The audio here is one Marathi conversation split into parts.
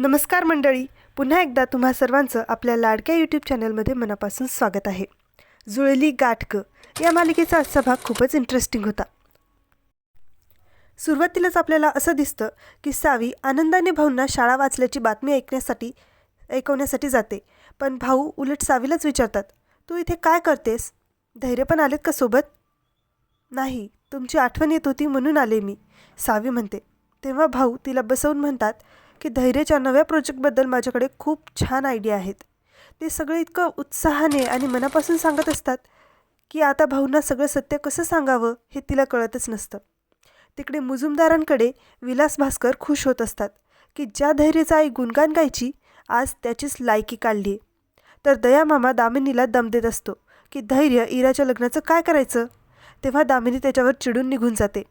नमस्कार मंडळी. पुन्हा एकदा तुम्हा सर्वांचं आपल्या लाडक्या यूट्यूब चॅनलमध्ये मनापासून स्वागत आहे. जुळली गाठकं. या मालिकेचा आजचा भाग खूपच इंटरेस्टिंग होता. सुरुवातीलाच आपल्याला असं दिसतं की सावी आनंदाने भाऊंना शाळा वाचल्याची बातमी ऐकण्यासाठी ऐकवण्यासाठी जाते. पण भाऊ उलट सावीलाच विचारतात तू इथे काय करतेस? धैर्य पण आलेत का सोबत? नाही तुमची आठवण येत होती म्हणून आले मी सावी म्हणते. तेव्हा भाऊ तिला बसवून म्हणतात की धैर्यच्या नव्या प्रोजेक्टबद्दल माझ्याकडे खूप छान आयडिया आहेत. ते सगळे इतकं उत्साहाने आणि मनापासून सांगत असतात की आता भाऊंना सगळं सत्य कसं सांगावं हे तिला कळतच नसतं. तिकडे मुजुमदारांकडे विलास भास्कर खुश होत असतात की ज्या धैर्याचा आई गुणगान गायची आज त्याचीच लायकी काढली आहे तर दयामामा दामिनीला दम देत असतो की धैर्य इराच्या लग्नाचं काय करायचं? तेव्हा दामिनी त्याच्यावर चिडून निघून जाते.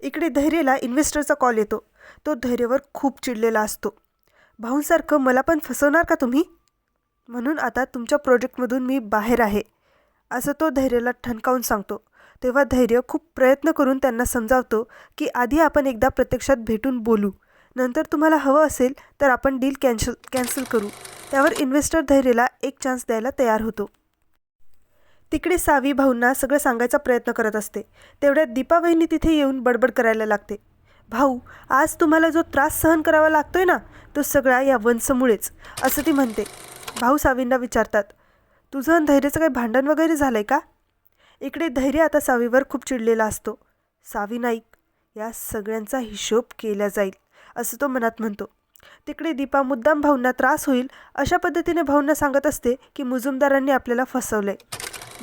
इकडे धैर्यला इन्व्हेस्टरचा कॉल येतो. तो धैर्यवर खूप चिडलेला असतो. भाऊंसारखं मला पण फसवणार का तुम्ही? म्हणून आता तुमच्या प्रोजेक्टमधून मी बाहेर आहे. असं तो धैर्यला ठणकावून सांगतो. तेव्हा धैर्य खूप प्रयत्न करून त्यांना समजावतो की आधी आपण एकदा प्रत्यक्षात भेटून बोलू. नंतर तुम्हाला हवं असेल तर आपण डील कॅन्सल कॅन्सल करू. त्यावर इन्व्हेस्टर धैर्यला एक चान्स द्यायला तयार होतो. तिकडे सावी भाऊंना सगळं सांगायचा प्रयत्न करत असते. तेवढ्यात दीपा वहिनी तिथे येऊन बडबड करायला लागते. भाऊ आज तुम्हाला जो त्रास सहन करावा लागतोय ना तो सगळा या वंशमुळेच असं ती म्हणते. भाऊ सावींना विचारतात तुझं आणि धैर्याचं काही भांडण वगैरे झालं आहे का? इकडे धैर्य आता सावीवर खूप चिडलेला असतो. सावी नाईक या सगळ्यांचा हिशोब केला जाईल असं तो मनात म्हणतो. तिकडे दीपा मुद्दाम भाऊंना त्रास होईल अशा पद्धतीने भाऊंना सांगत असते की मुजुमदारांनी आपल्याला फसवलंय.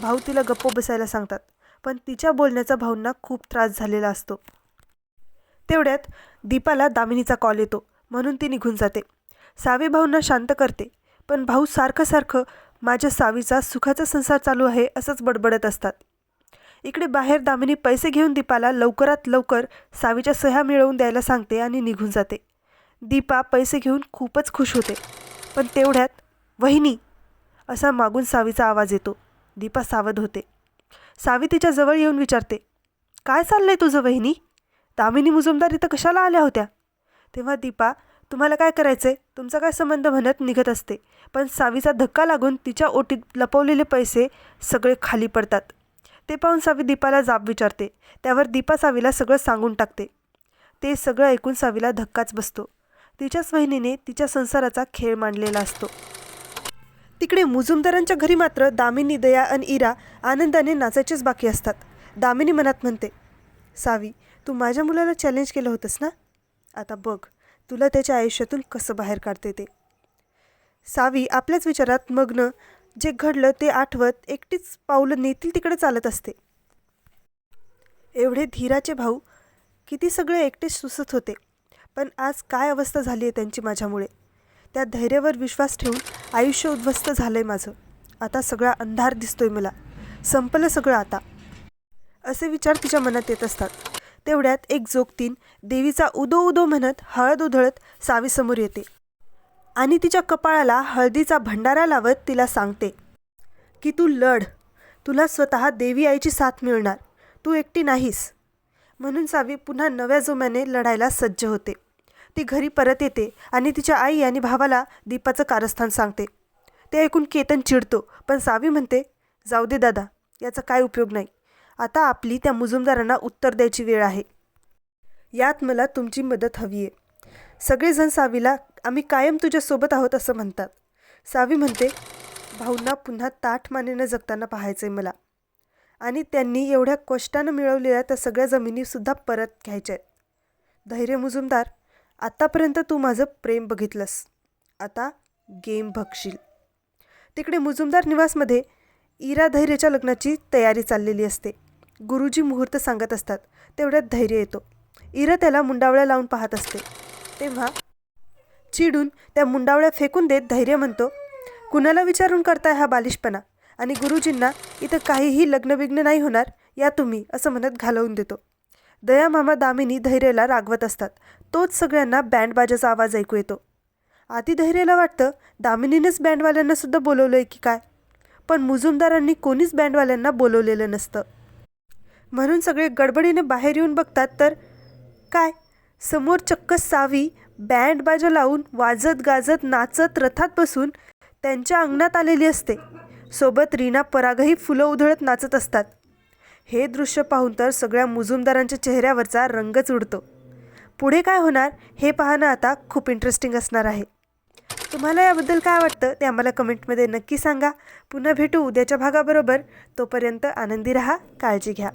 भाऊ तिला गप्प बसायला सांगतात पण तिच्या बोलण्याचा भाऊंना खूप त्रास झालेला असतो. तेवढ्यात दीपाला दामिनीचा कॉल येतो. म्हणून ती निघून जाते. सावी भाऊंना शांत करते. पण भाऊ सारखं सारखं माझ्या सावीचा सुखाचा संसार चालू आहे असंच बडबडत असतात. इकडे बाहेर दामिनी पैसे घेऊन दीपाला लवकरात लवकर सावीच्या सह्या मिळवून द्यायला सांगते आणि निघून जाते. दीपा पैसे घेऊन खूपच खुश होते. पण तेवढ्यात वहिनी असा मागून सावीचा आवाज येतो. दीपा सावध होते. सावी तिच्या जवळ येऊन विचारते काय चाललंय तुझं वहिनी? दामिनी मुजुमदार इथं कशाला आल्या होत्या? तेव्हा दीपा तुम्हाला काय करायचंय? तुमचा काय संबंध म्हणत निघत असते. पण सावीचा धक्का लागून तिच्या ओटीत लपवलेले पैसे सगळे खाली पडतात. ते पाहून सावी दीपाला जाब विचारते. त्यावर दीपा सावीला सगळं सांगून टाकते. ते सगळं ऐकून सावीला धक्काच बसतो. तिच्याच वहिनीने तिच्या संसाराचा खेळ मांडलेला असतो. तिकडे मुजुमदारांच्या घरी मात्र दामिनी दया आणि इरा आनंदाने नाचायचेच बाकी असतात. दामिनी मनात म्हणते सावी तू माझ्या मुलाला चॅलेंज केलं होतंस ना? आता बघ तुला त्याच्या आयुष्यातून कसं बाहेर काढते ते. सावी आपल्याच विचारात मग्न जे घडलं ते आठवत एकटीच पावलं नेतील तिकडे चालत असते. एवढे धीराचे भाऊ किती सगळे एकटेच सुसत होते. पण आज काय अवस्था झाली आहे त्यांची माझ्यामुळे? त्या धैर्यावर विश्वास ठेवून आयुष्य उद्ध्वस्त झालं आहे माझं. आता सगळा अंधार दिसतोय मला. संपलं सगळं आता. असे विचार तिच्या मनात येत असतात. तेवढ्यात एक जोगतीन देवीचा उदो उदो म्हणत हळद उधळत सावीसमोर येते. आणि तिच्या कपाळाला हळदीचा भंडारा लावत तिला सांगते की तू लढ. तुला स्वतः देवी आईची साथ मिळणार. तू एकटी नाहीस. म्हणून सावी पुन्हा नव्या जोम्याने लढायला सज्ज होते. ती घरी परत येते आणि तिच्या आई आणि भावाला दीपाचं कारस्थान सांगते. ते ऐकून केतन चिडतो पण सावी म्हणते जाऊ दे दादा याचा काय उपयोग नाही. आता आपली त्या मुजुमदारांना उत्तर द्यायची वेळ आहे. यात मला तुमची मदत हवी आहे. सगळेजण सावीला आम्ही कायम तुझ्यासोबत आहोत असं म्हणतात. सावी म्हणते भाऊंना पुन्हा ताठ मानेनं जगताना पाहायचं आहे मला. आणि त्यांनी एवढ्या कष्टानं मिळवलेल्या त्या सगळ्या जमिनीसुद्धा परत घ्यायच्या आहेत धैर्य मुजुमदार आत्तापर्यंत तू माझं प्रेम बघितलंस. आता गेम बघशील. तिकडे मुजुमदार निवासमध्ये इरा धैर्यच्या लग्नाची तयारी चाललेली असते. गुरुजी मुहूर्त सांगत असतात. तेवढ्यात धैर्य येतो. इरा त्याला मुंडावळ्या लावून पाहत असते. तेव्हा चिडून त्या मुंडावळ्या फेकून देत धैर्य म्हणतो कुणाला विचारून करताय हा बालिशपणा? आणि गुरुजींना इथं काहीही लग्नविघ्न नाही होणार या तुम्ही असं म्हणत घालवून देतो. दया मामा दामिनी धैर्यला रागवत असतात. तोच सगळ्यांना बँडबाजाचा आवाज ऐकू येतो. आधी धैर्याला वाटतं दामिनीनेच बँडवाल्यांना सुद्धा बोलवलं आहे की काय? पण मुजुमदारांनी कोणीच बँडवाल्यांना बोलवलेलं नसतं. म्हणून सगळे गडबडीने बाहेर येऊन बघतात तर काय? समोर चक्क सावी बँड बाजा लावून वाजत गाजत नाचत रथात बसून त्यांच्या अंगणात आलेली असते. सोबत रीना परागही फुलं उधळत नाचत असतात. हे दृश्य पाहून तर सगळ्या मुजुमदारांच्या चेहऱ्यावरचा रंगच उडतो. पुढे काय होणार हे पाहणं आता खूप इंटरेस्टिंग असणार आहे. तुम्हाला याबद्दल काय वाटतं ते आम्हाला कमेंटमध्ये नक्की सांगा. पुन्हा भेटू उद्याच्या भागाबरोबर. तोपर्यंत आनंदी रहा काळजी घ्या.